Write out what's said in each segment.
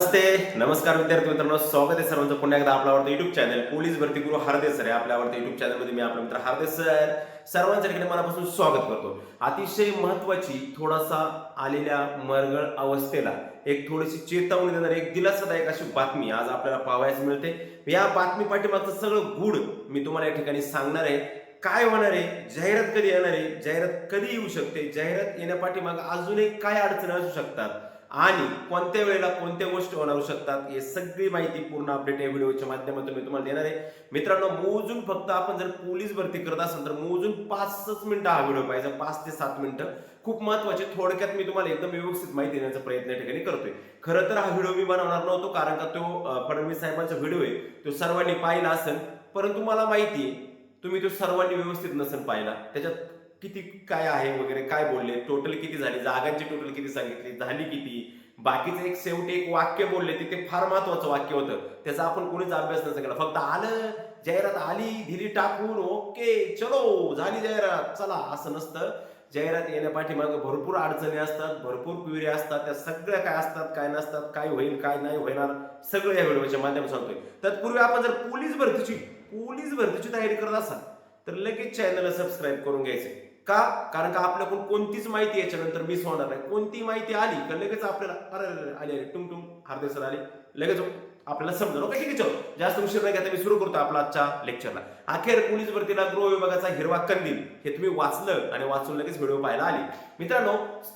नमस्ते नमस्कार विद्यार्थी मित्रांनो स्वागत आहे सर्वांचं पुन्हा एकदा आपला आवडतं युट्यूब चॅनल पोलीस भरती गुरु हार्देस सर आहे आपल्या आवडतं युट्यूब चॅनलमध्ये मी आपला मित्र हार्देस सर. सर्वांच्या ठिकाणी मनापासून स्वागत करतो. अतिशय महत्वाची थोडासा आलेल्या मरगळ अवस्थेला एक थोडीशी चेतावणी देणारी एक दिलासादायक अशी बातमी आज आपल्याला पाहायच मिळते. या बातमी पाठीमागचं सगळं गुढ मी तुम्हाला या ठिकाणी सांगणार आहे. काय होणार आहे? जाहिरात कधी येणार आहे? जाहिरात कधी येऊ शकते? जाहिरात येण्यापाठीमाग अजूनही काय अडचणी असू शकतात? आणि कोणत्या वेळेला कोणत्या गोष्टी होणार शकतात हे सगळी माहिती पूर्ण अपडेट या व्हिडिओच्या माध्यमातून मी तुम्हाला देणार आहे. मित्रांनो मोजून फक्त आपण जर पोलीस भरती करत असाल तर मोजून पाचच मिनिटं हा व्हिडिओ पाहिजे पाच ते सात मिनिटं. खूप महत्त्वाचे थोडक्यात मी तुम्हाला एकदम व्यवस्थित माहिती देण्याचा प्रयत्न या ठिकाणी करतोय. खरं तर हा व्हिडिओ मी बनवणार नव्हतो कारण का तो फडणवीस साहेबांचा व्हिडिओ आहे. तो सर्वांनी पाहिला असेल परंतु मला माहिती आहे तुम्ही तो सर्वांनी व्यवस्थित नसेल पाहिला. त्याच्यात किती काय आहे वगैरे काय बोलले? टोटल किती झाली? जागांची टोटल किती सांगितली? झाली किती? बाकीचं एक शेवटी एक वाक्य बोलले ते फार महत्वाचं वाक्य होतं. त्याचा आपण कोणीच अभ्यास नसता केला. फक्त आलं जाहिरात आली दिली टाकून ओके चलो झाली जाहिरात चला असं नसतं. जाहिरात येण्यापाठीमागे भरपूर अडचणी असतात भरपूर पिवरी असतात त्या सगळ्या काय असतात काय नसतात काय होईल काय नाही होणार सगळं या व्हिडिओच्या माध्यमातून सांगतोय. तत्पूर्वी आपण जर पोलीस भरतीची पोलीस भरतीची तयारी करत असाल तर लगेच चॅनलला सबस्क्राईब करून घ्यायचे. का? कारण का आपल्याकडून कोणतीच माहिती याच्यानंतर मिस होणार नाही. कोणती माहिती आली का लगेच आपल्याला अरे अरे, अरे, आली आली टुंग टुंग हार्दे सर आले. लगेच आपल्याला समजा ओके ठीक आहे चलो. जास्त उशीर नाही घेता मी सुरू करतो आपला आजच्या लेक्चरला अखेर पोलीस भरतीला गृह विभागाचा हिरवा कंदील. हे तुम्ही वाचलं आणि वाचून लगेच व्हिडिओ पाहायला आली. मित्रांनो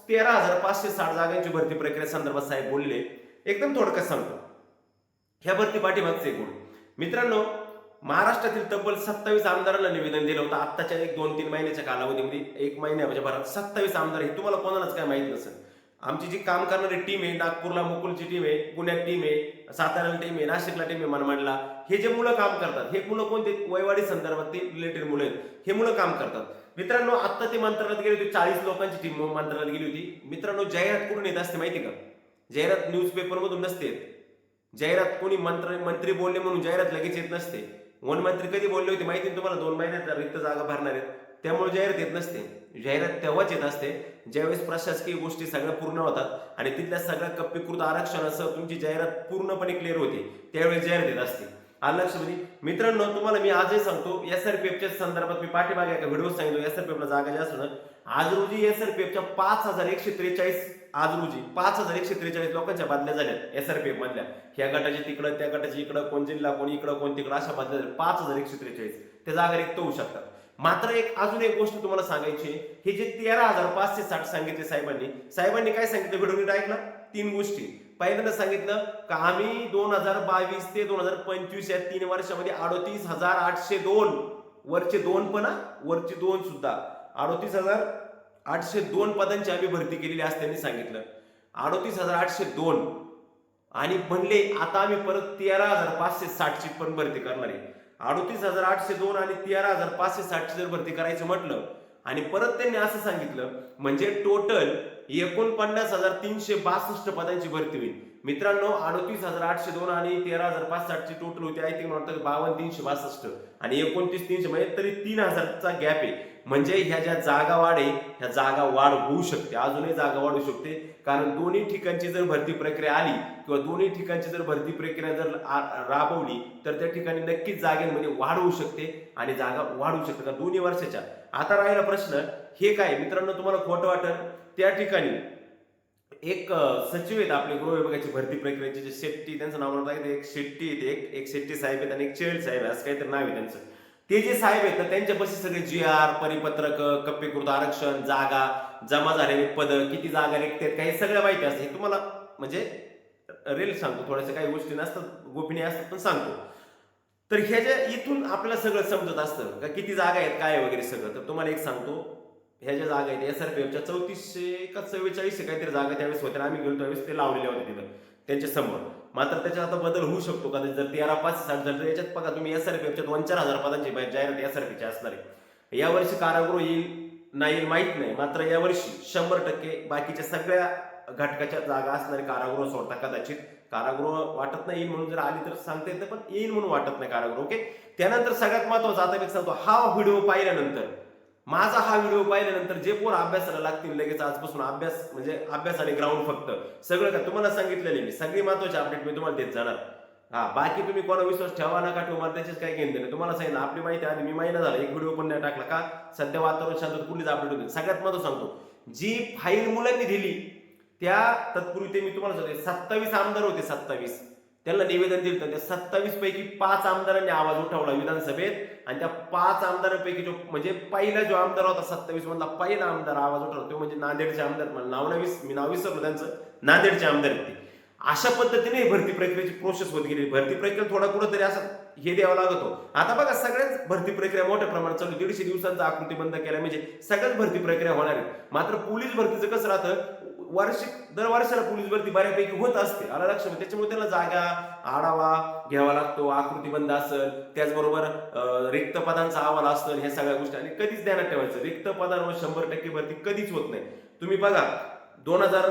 तेरा हजार पाचशे साठ जागांची भरती प्रक्रिया संदर्भात साहेब बोलले. एकदम थोडक्यात सांगतो. ह्या भरती पाठीमागचे गुण. मित्रांनो महाराष्ट्रातील तब्बल सत्तावीस आमदारांना निवेदन दिलं होतं. आत्ताच्या एक दोन तीन महिन्याच्या कालावधीमध्ये एक महिन्याच्या म्हणजे भरात सत्तावीस आमदार हे तुम्हाला कोणालाच काय माहीत नसेल. आमची जी काम करणारी टीम आहे नागपूरला मुकुलची टीम आहे पुण्यात टीम आहे साताऱ्याला टीम आहे नाशिकला टीम आहे मनमाडला हे जे मुलं काम करतात हे मुलं कोणते? वयवाडी संदर्भात ते रिलेटेड मुलं आहेत. हे मुलं काम करतात. मित्रांनो आत्ता ते मंत्रालयात गेले होते चाळीस लोकांची टीम मंत्रालयात गेली होती. मित्रांनो जाहिरात कुठून येत असते माहिती का? जाहिरात न्यूजपेपर मधून नसते जाहिरात कोणी मंत्र मंत्री बोलले म्हणून जाहिरात लगेच येत नसते. वनमंत्री कधी बोलले होते माहिती तुम्हाला? दोन महिन्यात रिक्त जागा भरणार आहेत. त्यामुळे जाहिरात येत नसते. जाहिरात तेव्हाच येत असते ज्यावेळेस प्रशासकीय गोष्टी सगळ्या पूर्ण होतात आणि तिथल्या सगळ्या कप्पीकृत आरक्षणासह तुमची जाहिरात पूर्णपणे क्लिअर होते त्यावेळेस जाहिरात येत असते. आलं लक्षामध्ये मित्रांनो तुम्हाला मी आजही सांगतो एस आर पी एफच्या संदर्भात मी पाठीमागे एका व्हिडिओ सांगितलो एस आर पी एफला जागा जास्त ना आज रोजी एस आर पी एफच्या पाच हजार एकशे त्रेचाळीस आज रोजी पाच हजार एकशे त्रेचाळीस लोकांच्या बादल्या झाल्या एस आर पी एफ मधल्या. ह्या गटाची तिकडं त्या गटाची इकडं कोण जिल्हा कोण इकडं कोण तिकडं अशा बादल्या झाल्या. पाच हजार एकशे त्रेचाळीस. त्या जागा रिक्त होऊ शकतात. मात्र एक अजून एक गोष्ट तुम्हाला सांगायची हे जे तेरा हजार पाचशे साठ सांगितले साहेबांनी साहेबांनी काय सांगितलं? व्हिडिओ ऐकला? तीन गोष्टी. पहिल्यांदा सांगितलं का आम्ही दोन हजार बावीस ते दोन हजार पंचवीस या तीन वर्षामध्ये अडोतीस हजार आठशे दोन वरचे दोन पण वरचे दोन सुद्धा. अडोतीस हजार आठशे दोन पदांची आम्ही भरती केलेली असं त्यांनी सांगितलं. अडोतीस हजार आठशे दोन. आणि म्हणले आता आम्ही परत तेरा हजार पाचशे साठची पण भरती करणार आहे. अडोतीस हजार आठशे दोन आणि तेरा हजार पाचशे साठची जर भरती करायचं म्हटलं आणि परत त्यांनी असं सांगितलं म्हणजे टोटल एकोणपन्नास हजार तीनशे बासष्ट पदांची भरती होईल. मित्रांनो अडतीस हजार आठशे दोन आणि तेरा हजार पाच साठची टोटल होती. आय थिंक म्हणतात बावन्न तीनशे बासष्ट. आणि एकोणतीस तीनशे म्हणजे तरी तीन हजारचा गॅप आहे. म्हणजे ह्या ज्या जागा वाढ आहे ह्या जागा वाढ होऊ शकते. अजूनही जागा वाढू शकते. कारण दोन्ही ठिकाणची जर भरती प्रक्रिया आली किंवा दोन्ही ठिकाणची जर भरती प्रक्रिया जर राबवली तर त्या ठिकाणी नक्कीच जागेमध्ये वाढ होऊ शकते आणि जागा वाढू शकते. दोन्ही वर्षाच्या आता राहिला प्रश्न हे काय? मित्रांनो तुम्हाला खोटं वाटत त्या ठिकाणी एक सचिव आहेत आपले गृह विभागाची भरती प्रक्रियेची जे शेट्टी त्यांचं नाव म्हणतात आहे, एक शेट्टी आहेत एक एक शेट्टी साहेब आहेत आणि एक चेळ साहेब आहे असं काहीतरी नाव आहे त्यांचं. ते जे साहेब आहेत ना त्यांच्यापाशी सगळे जी आर परिपत्रक कप्पीकृत आरक्षण जागा जमा झालेले पद किती जागा निघतात काही सगळ्या माहिती असते हे तुम्हाला म्हणजे रेल सांगतो थोड्याशा काही गोष्टी नसतात गोपनीय असतात पण सांगतो. तर ह्याच्या इथून आपल्याला सगळं समजत असतं का किती जागा आहेत काय वगैरे सगळं. तर तुम्हाला एक सांगतो ह्या ज्या जागा आहेत एस आर पी एफच्या चौतीसशे का चव्वेचाळीसशे काहीतरी जागा त्यावेळेस होत्या आम्ही गेलो त्यावेळेस ते लावलेल्या होते तिथं त्यांच्यासमोर मात्र त्याच्यात आता बदल होऊ शकतो का? जर तेरा पाच साठ जर याच्यात बघा तुम्ही एस आर पी एफच्या दोन चार हजार पदांची जाहिरात एस आर पीची असणार आहे. यावर्षी कारागृह येईल नाही माहीत नाही मात्र यावर्षी शंभर टक्के बाकीच्या सगळ्या घटकाच्या जागा असणारे कारागृह सोडता कदाचित. कारागृह वाटत नाही येईल म्हणून जर आली तर सांगता येतं पण येईल म्हणून वाटत नाही कारागृह ओके त्यानंतर सगळ्यात महत्वाचं आता मी सांगतो हा व्हिडिओ पाहिल्यानंतर माझा हा व्हिडिओ पाहिल्यानंतर जे पोर अभ्यासाला लागतील लगेच आजपासून अभ्यास म्हणजे अभ्यास आणि ग्राउंड फक्त. सगळं का तुम्हाला सांगितलेले मी सगळी महत्वाची अपडेट मी तुम्हाला देत जाणार. हा बाकी तुम्ही कोणा विश्वास ठेवा नका ठेवा मला काय काही घेणं नाही. तुम्हाला सांगितलं आपली माहिती आधी मी महिना झाला एक व्हिडिओ पण नाही टाकला का? सध्या वातावरण शांत कुठलीच अपडेट होती सगळ्यात महत्त्व सांगतो जी फाईल मुलांनी दिली त्या तत्पूर्वी ते मी तुम्हाला सांगते सत्तावीस आमदार होते सत्तावीस. त्यांना निवेदन दिलं तर त्या सत्तावीस पैकी पाच आमदारांनी आवाज उठवला विधानसभेत. आणि त्या पाच आमदारांपैकी जो म्हणजे पहिला जो आमदार होता सत्तावीस मधला पहिला आमदार आवाज उठवला तो म्हणजे नांदेडचे आमदार. मला नाव मी नाव विसरलो त्यांचं. नांदेडचे आमदार होते अशा पद्धतीने भरती प्रक्रियेची प्रोसेस होत गेली भरती प्रक्रिया थोडा कुठंतरी असं हे द्यावा लागतो आता बघा सगळ्याच भरती प्रक्रिया मोठ्या प्रमाणात चालू दीडशे दिवसांचा आकृती बंद केला म्हणजे सगळ्याच भरती प्रक्रिया होणार आहे मात्र पोलीस भरतीचं कसं राहतं? वार्षिक दर वर्षाला पोलीस भरती बऱ्यापैकी होत असते. आला लक्षात? त्याच्यामुळे त्याला जागा आढावा घ्यावा लागतो आकृतीबंद असेल त्याचबरोबर अं, रिक्त पदांचा अहवाल असेल ह्या सगळ्या गोष्टी. आणि कधीच ध्यानात ठेवायचं. रिक्त पदांवर शंभर टक्के भरती कधीच होत नाही. तुम्ही बघा दोन हजार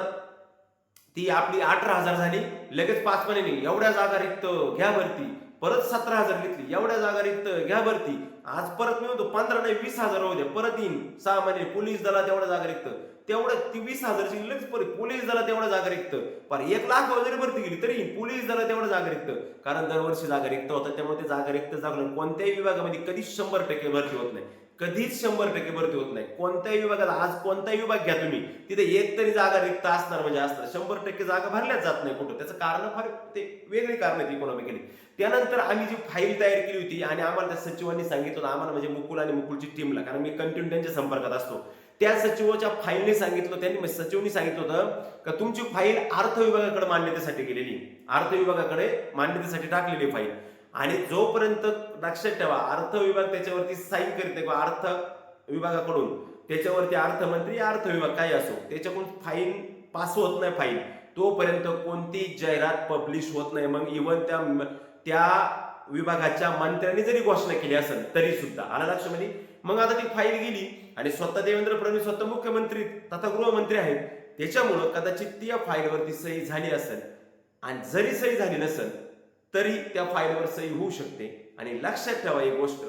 ती आपली अठरा हजार झाली लगेच पाच महिने एवढ्या जागा रिक्त घ्या भरती. परत सतरा हजार घेतली. एवढ्या जागा रिक्त घ्या भरती. आज परत मी म्हणतो पंधरा नाही वीस हजार होऊ द्या. परत येईन. सहा महिने पोलीस दलात एवढ्या जागा रिक्त. तेवढं ती वीस हजारची लगेच परत पोलीस दला तेवढं जागा रिक्त. पर एक लाख जरी भरती गेली तरी पोलीस दला तेवढं जागा रिक्त. कारण दरवर्षी जागा रिक्त होतात त्यामुळे ते जागा रिक्त जागा कोणत्याही विभागामध्ये कधीच शंभर टक्के भरती होत नाही. कधीच शंभर टक्के भरती होत नाही. कोणत्याही विभागात आज कोणताही विभाग घ्या तुम्ही तिथे एक तरी जागा रिक्त असणार म्हणजे असणार. शंभर टक्के जागा भरल्याच जात नाही कुठं. त्याचं कारण फार ते वेगळी कारण आहेत इकॉनॉमिकली त्यानंतर आम्ही जी फाईल तयार केली होती आणि आम्हाला त्या सचिवांनी सांगितलं आम्हाला म्हणजे मुकुल आणि मुकुलची टीमला कारण मी कंटिन्यू त्यांच्या संपर्कात असतो. त्या सचिवाच्या फाईलने सांगितलं त्यांनी म्हणजे सचिवनी सांगितलं होतं का तुमची फाईल अर्थ विभागाकडे मान्यतेसाठी गेलेली. अर्थ विभागाकडे मान्यतेसाठी टाकलेली फाईल. आणि जोपर्यंत लक्षात ठेवा अर्थ विभाग त्याच्यावरती साईन करीत नाही किंवा अर्थ विभागाकडून त्याच्यावरती अर्थमंत्री अर्थ विभाग काही असो त्याच्याकडून फाईन पास होत नाही फाईल तोपर्यंत कोणती जाहिरात पब्लिश होत नाही. मग इव्हन त्या त्या विभागाच्या मंत्र्यांनी जरी घोषणा केली असेल तरी सुद्धा आला लक्षामध्ये? मग आता ती फाईल गेली आणि स्वतः देवेंद्र फडणवीस स्वतः मुख्यमंत्री तथा गृहमंत्री आहेत. त्याच्यामुळं कदाचित ती या फाईलवरती सही झाली असेल. आणि जरी सही झाली नसेल तरी त्या फाईलवर सही होऊ शकते. आणि लक्षात ठेवा एक गोष्ट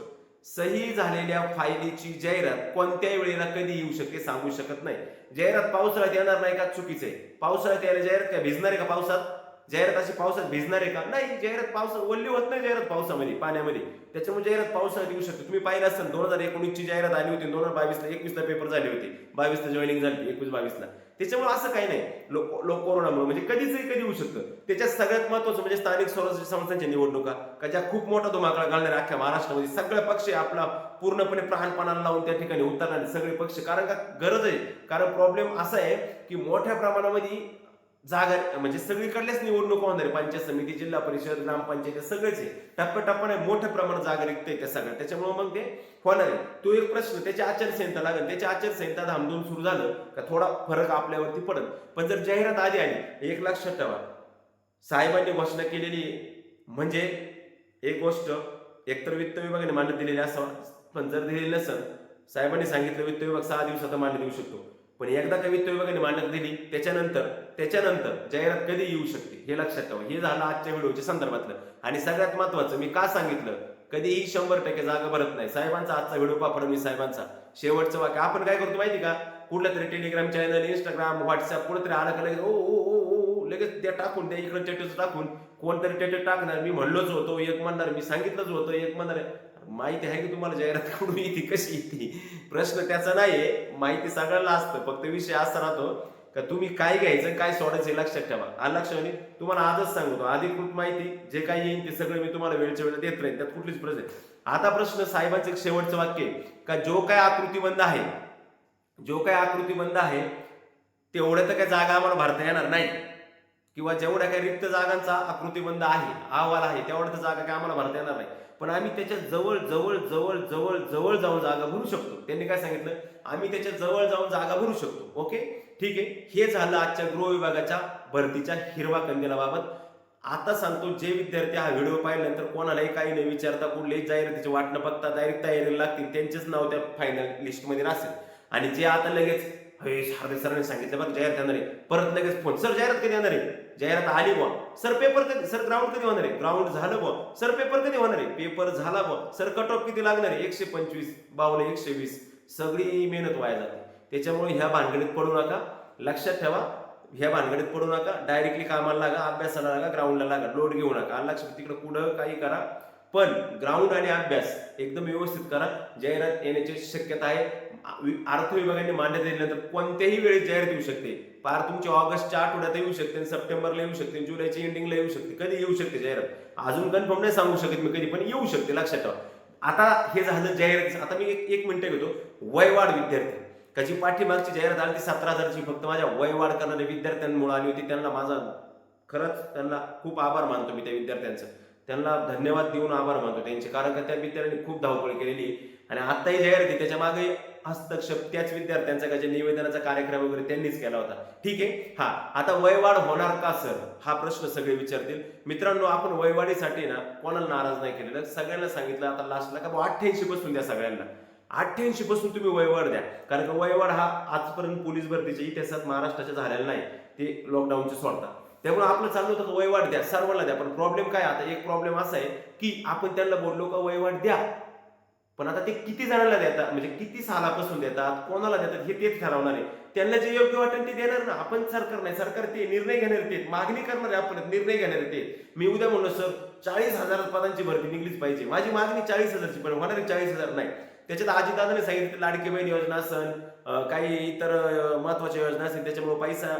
सही झालेल्या फायलीची जाहिरात कोणत्याही वेळेला कधी येऊ शकते सांगू शकत नाही. जाहिरात पावसाळ्यात येणार नाही का? चुकीचं आहे. पावसाळ्यात यायला जाहिरात काय भिजणार आहे का पावसात? जाहिरात अशी पावसात भिजणार आहे का? नाही जाहिरात पावसा ओल्ली होत नाही जाहिरात पावसामध्ये पाण्यामध्ये. त्याच्यामुळे जाहिरात पावसाळ्यात येऊ शकते. तुम्ही पाहिलं असताना दोन हजार एकोणीसची जाहिरात आली होती दोन हजार बावीसला एकवीसला पेपर झाले होते बावीसला जॉईनिंग झाली एकवीस बावीसला. त्याच्यामुळे असं काही नाही. लोक लोक कोरोनामुळे म्हणजे कधीच कधी होऊ शकतं. त्याच्यात सगळ्यात महत्वाचं म्हणजे स्थानिक स्वराज्य संस्थांच्या निवडणुका का ज्या खूप मोठा धुमाकळा घालणाऱ्या अख्ख्या महाराष्ट्रामध्ये सगळे पक्ष आपला पूर्णपणे प्राणपणाला लावून त्या ठिकाणी उतरणारे सगळे पक्ष. कारण का? गरज आहे. कारण प्रॉब्लेम असा आहे की मोठ्या प्रमाणामध्ये जागा म्हणजे सगळीकडल्याच निवडणूक होणार आहे. पंचायत समिती जिल्हा परिषद ग्रामपंचायत सगळेच आहे. टप्प्याटप्प्याने मोठ्या प्रमाणात जागा रिक्त आहे त्या सगळ्या. त्याच्यामुळे मग ते होणार आहे. तो एक प्रश्न त्याची आचारसंहिता लागेल. त्याची आचारसंहिता धामधूम सुरू झालं का थोडा फरक आपल्यावरती पडत पण जर जाहिरात आधी आली एक लक्षात ठेवा. साहेबांनी घोषणा केलेली म्हणजे एक गोष्ट एकतर वित्त विभागाने मान्य दिलेली असावा. पण जर दिलेली नसेल साहेबांनी सांगितलं वित्त विभाग सहा दिवसात मान्य देऊ शकतो. पण एकदा कवित्व विभागाने मान्यता दिली त्याच्यानंतर त्याच्यानंतर जाहिरात कधी येऊ शकते हे लक्षात ठेवा. हे झालं आजच्या व्हिडिओच्या संदर्भातलं. आणि सगळ्यात महत्वाचं मी का सांगितलं? कधीही शंभर टक्के जागा भरत नाही. साहेबांचा आजचा व्हिडिओ पापड फडणवीस साहेबांचा. शेवटचं वाक्य आपण काय करतो माहिती का? कुठल्या तरी टेलिग्राम चॅनल इंस्टाग्राम व्हॉट्सअप कुठेतरी आलं का लगेच ओ ओ ओ ओ लगेच त्या टाकून त्या इकडे स्टेटस टाकून. कोणतरी स्टेटस टाकणार. मी म्हणलोच होतो एक म्हणणार मी सांगितलंच होतं एक म्हणणार माहिती आहे की तुम्हाला जाहिरात कुठून येते कशी येते? प्रश्न त्याचा नाहीये माहिती सगळ्याला असतं. फक्त विषय असा राहतो का तुम्ही काय घ्यायचं काय सोडायचं लक्षात ठेवा. आलं लक्षात तुम्हाला आजच सांगतो अधिकृत माहिती जे काही येईल ते सगळं मी तुम्हाला वेळच्या वेळेला देत राहील त्यात कुठलीच प्रश्न आता प्रश्न साहेबांचं एक शेवटचं वाक्य आहे, का जो काय आकृतीबंध आहे जो काय आकृतीबंध आहे तेवढ्या तर काय जागा आम्हाला भरता येणार नाही. किंवा जेवढ्या काही रिक्त जागांचा आकृतीबंध आहे अहवाल आहे तेवढ्या तर जागा काय आम्हाला भरता येणार नाही. पण आम्ही त्याच्याजवळ जवळ जवळ जवळ जवळ जाऊन जागा भरू शकतो. त्यांनी काय सांगितलं? आम्ही त्याच्याजवळ जाऊन जागा भरू शकतो. ओके? ठीक आहे? हे झालं आजच्या गृह विभागाच्या भरतीच्या हिरवा कंदिलाबाबत आता सांगतो जे विद्यार्थी हा व्हिडिओ पाहिल्यानंतर कोणालाही काही नाही विचारता कुठल्याही जाहिरातीची वाट न बघता डायरेक्ट तयारीला लागतील. त्यांचेच नाव त्या फायनल लिस्टमध्ये असेल आणि जे आता लगेच हे सरांनी सांगितलं. बघ जाहिरात येणार आहे. परत लगेच फोन सर जाहिरात कधी येणार आहे? जाहिरात आली बुवा. सर पेपर कधी सर ग्राउंड कधी होणार आहे? ग्राउंड झालं बुवा. सर पेपर कधी होणार आहे? पेपर झाला बुवा. सर कट ऑफ किती लागणार आहे? एकशे पंचवीस बावन्न एकशे वीस. सगळी मेहनत वाया जाते. त्याच्यामुळे ह्या भानगडीत पडू नका. लक्षात ठेवा ह्या भानगडीत पडू नका. डायरेक्टली कामाला लागा अभ्यासाला लागा ग्राउंडला लागा. लोड घेऊ नका. लक्ष तिकडे कुठं काही करा. पण ग्राउंड आणि अभ्यास एकदम व्यवस्थित करा. जाहिरात येण्याची शक्यता आहे. अर्थ विभागाने मान्यता दिल्यानंतर कोणत्याही वेळी जाहिरात येऊ शकते. पार तुमच्या ऑगस्टच्या आठवड्यात येऊ शकते सप्टेंबरला येऊ शकते जुलैच्या एंडिंगला येऊ शकते. कधी येऊ शकते जाहिरात? अजून कन्फर्म नाही सांगू शकत मी कधी पण येऊ शकते लक्षात ठेवा. आता हे झालं जाहिरात आता मी एक एक मिनिटं घेतो. वयवाढ विद्यार्थी. त्याची पाठीमागची जाहिरात आली ती सतरा हजारची फक्त माझ्या वयवाढ करणाऱ्या विद्यार्थ्यांमुळे आली होती. त्यांना माझा खरंच त्यांना खूप आभार मानतो मी त्या विद्यार्थ्यांचं. त्यांना धन्यवाद देऊन आभार मानतो त्यांचे कारण का त्या विद्यार्थ्यांनी खूप धावपळ केलेली आहे. आणि आत्ताही जाहिरात आहे त्याच्यामागे हस्तक्षेप त्याच विद्यार्थ्यांचा का जे निवेदनाचा कार्यक्रम वगैरे त्यांनीच केला होता. ठीक आहे? हा आता वयवाढ होणार का सर? हा प्रश्न सगळे विचारतील. मित्रांनो आपण वयवाढीसाठी ना कोणाला नाराज नाही केलेलं? सगळ्यांना सांगितलं आता लास्टला का अठ्ठ्याऐंशी बसून द्या सगळ्यांना. अठ्ठ्याऐंशी पासून तुम्ही वयवाढ द्या. कारण का वयवाढ हा आजपर्यंत पोलीस भरतीच्या इतिहासात महाराष्ट्राच्या झालेला नाही. ते लॉकडाऊनचे सोडतात. त्यामुळे आपलं चाललं होतं का वयवाढ द्या. सर्वांना द्या. पण प्रॉब्लेम काय आता एक प्रॉब्लेम असा आहे की आपण त्यांना बोललो का वयवाढ द्या. पण आता ते किती जणांना देतात? म्हणजे किती सालापासून देतात? कोणाला देतात? हे तेच ठरवणार आहे. त्यांना जे योग्य वाटेल ते देणार ना. आपण सरकार नाही. सरकार ते निर्णय घेणार ते. मागणी करणार आहे आपण. निर्णय घेणार ते. मी उद्या म्हणलो सर चाळीस हजार पदांची भरती निघलीच पाहिजे. माझी मागणी चाळीस हजारची पण होणारी चाळीस हजार नाही. त्याच्यात आजीदादाने सांगितलं लाडकी बहीण योजना असन काही इतर महत्त्वाच्या योजना असेल त्याच्यामुळे पैसा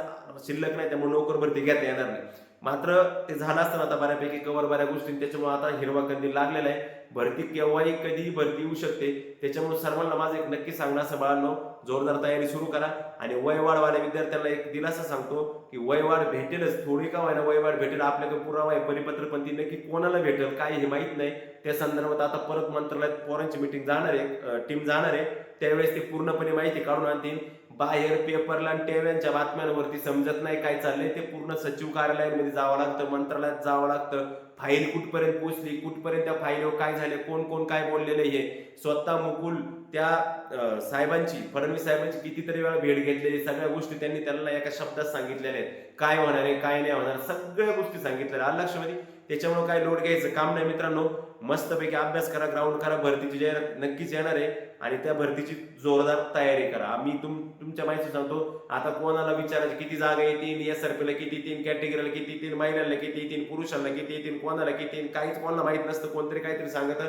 शिल्लक नाही त्यामुळे लवकर भरती घेता येणार नाही. मात्र ते झालं असतं आता बऱ्यापैकी कवर बऱ्या गोष्टी. त्याच्यामुळे आता हिरवा कंदील लागलेला आहे. भरती केव्हाही कधीही भरती येऊ शकते. त्याच्यामुळे सर्वांना माझं एक नक्की सांगणं असं बाळांनो जोरदार तयारी सुरू करा. आणि वयवाडवाल्या विद्यार्थ्यांना एक दिलासा सांगतो की वयवाड भेटेलच. थोडी का व्हायला वयवाढ भेटेल. आपल्याकडे पुरावा आहे परिपत्र पण ती नक्की कोणाला भेटेल काय हे माहीत नाही. त्या संदर्भात आता परत मंत्रालयात पोरांची मिटिंग जाणार आहे टीम जाणार आहे. त्यावेळेस ते पूर्णपणे माहिती काढून आणतील. बाहेर पेपरला आणि टेव्यांच्या बातम्यांवरती समजत नाही काय चाललंय. ते पूर्ण सचिव कार्यालयामध्ये जावं लागतं मंत्रालयात जावं लागतं. फाईल कुठपर्यंत पोहोचली कुठपर्यंत त्या फाईलवर काय झाले कोण कोण काय बोललेलं हे स्वतः मुकुल त्या साहेबांची फडणवीस साहेबांची कितीतरी वेळा भेट घेतलेली सगळ्या गोष्टी त्यांनी त्यांना एका शब्दात सांगितलेल्या आहेत. काय होणार आहे काय नाही होणार सगळ्या गोष्टी सांगितलेल्या आलं लक्षामध्ये? त्याच्यामुळे काय लोड घ्यायचं काम नाही मित्रांनो. मस्तपैकी अभ्यास करा ग्राउंड करा भरतीची जाहिरात नक्कीच येणार आहे. आणि त्या भरतीची जोरदार तयारी करा. आम्ही तुम तुमच्या माहिती सांगतो आता कोणाला विचारायचं किती जागा येतील एस आर पीला किती येतील कॅटेगरीला किती येतील महिलांना किती येतील पुरुषांना किती येतील कोणाला किती येतील काहीच कोणाला माहीत नसतं कोणतरी काहीतरी सांगत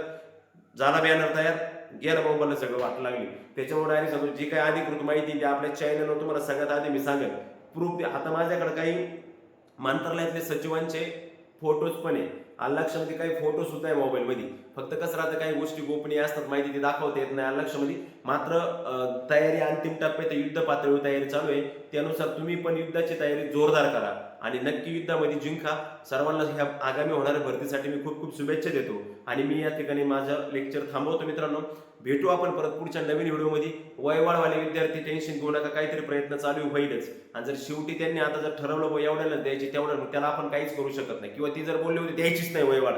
झाला बॅनर तयार. गेलं मोबाईलला सगळं वाट लागली. त्याच्यामुळे डायरेक्ट सांगतो जी काही अधिकृत माहिती ती आपल्या चॅनलवर तुम्हाला सगळ्यात आधी मी सांगेन प्रूफ आता माझ्याकडे काही मंत्रालयातले सचिवांचे फोटोज पण आहे. लक्षामध्ये काही फोटो सुद्धा आहे मोबाईलमध्ये फक्त कसं राहतं काही गोष्टी गोपनीय असतात माहिती ते दाखवता येत नाही. लक्षामध्ये मात्र तयारी अंतिम टप्प्यात युद्ध पातळीवर तयारी चालू आहे. त्यानुसार तुम्ही पण युद्धाची तयारी जोरदार करा. आणि नक्की युद्धामध्ये जिंका. सर्वांना ह्या आगामी होणाऱ्या भरतीसाठी मी खूप खूप शुभेच्छा देतो. आणि मी या ठिकाणी माझं लेक्चर थांबवतो मित्रांनो. भेटू आपण परत पुढच्या नवीन व्हिडिओमध्ये. वयवाढवाले विद्यार्थी टेन्शन घेऊ नका काहीतरी प्रयत्न चालू होईलच. आणि जर शेवटी त्यांनी आता जर ठरवलं व एवढ्याला द्यायची तेवढं त्याला आपण काहीच करू शकत नाही. किंवा ती जर बोलली होती द्यायचीच नाही वयवाढ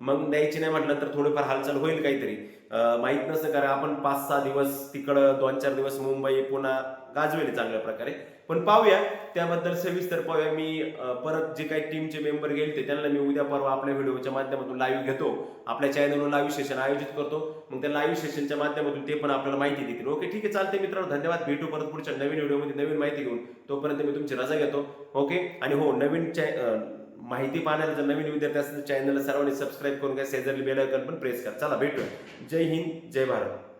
मग द्यायची नाही म्हटलं तर थोडीफार हालचाल होईल काहीतरी. माहीत माहीत नसतं कारण आपण पाच सहा दिवस तिकडं दोन चार दिवस मुंबई पुन्हा गाजवेल चांगल्या प्रकारे. पण पाहूया त्याबद्दल सविस्तर पाहूया. मी परत जे काही टीमचे मेंबर गेले ते त्यांना मी उद्या परवा आपल्या व्हिडिओच्या माध्यमातून लाईव्ह घेतो. आपल्या चॅनलवर लाईव्ह सेशन आयोजित करतो. मग त्या लाईव्ह सेशनच्या माध्यमातून ते पण आपल्याला माहिती देतील. ओके ठीक आहे चालते मित्रांनो. धन्यवाद. भेटू परत पुढच्या नवीन व्हिडिओमध्ये नवीन माहिती घेऊन. तोपर्यंत मी तुमची रजा घेतो. ओके आणि हो नवीन चॅ माहिती पाहणारे जर नवीन विद्यार्थी असेल तर चॅनलला सर्वांनी सबस्क्राईब करून घ्या. शेजारी बेल आयकॉन पण प्रेस करा. चला भेटूया. जय हिंद जय भारत.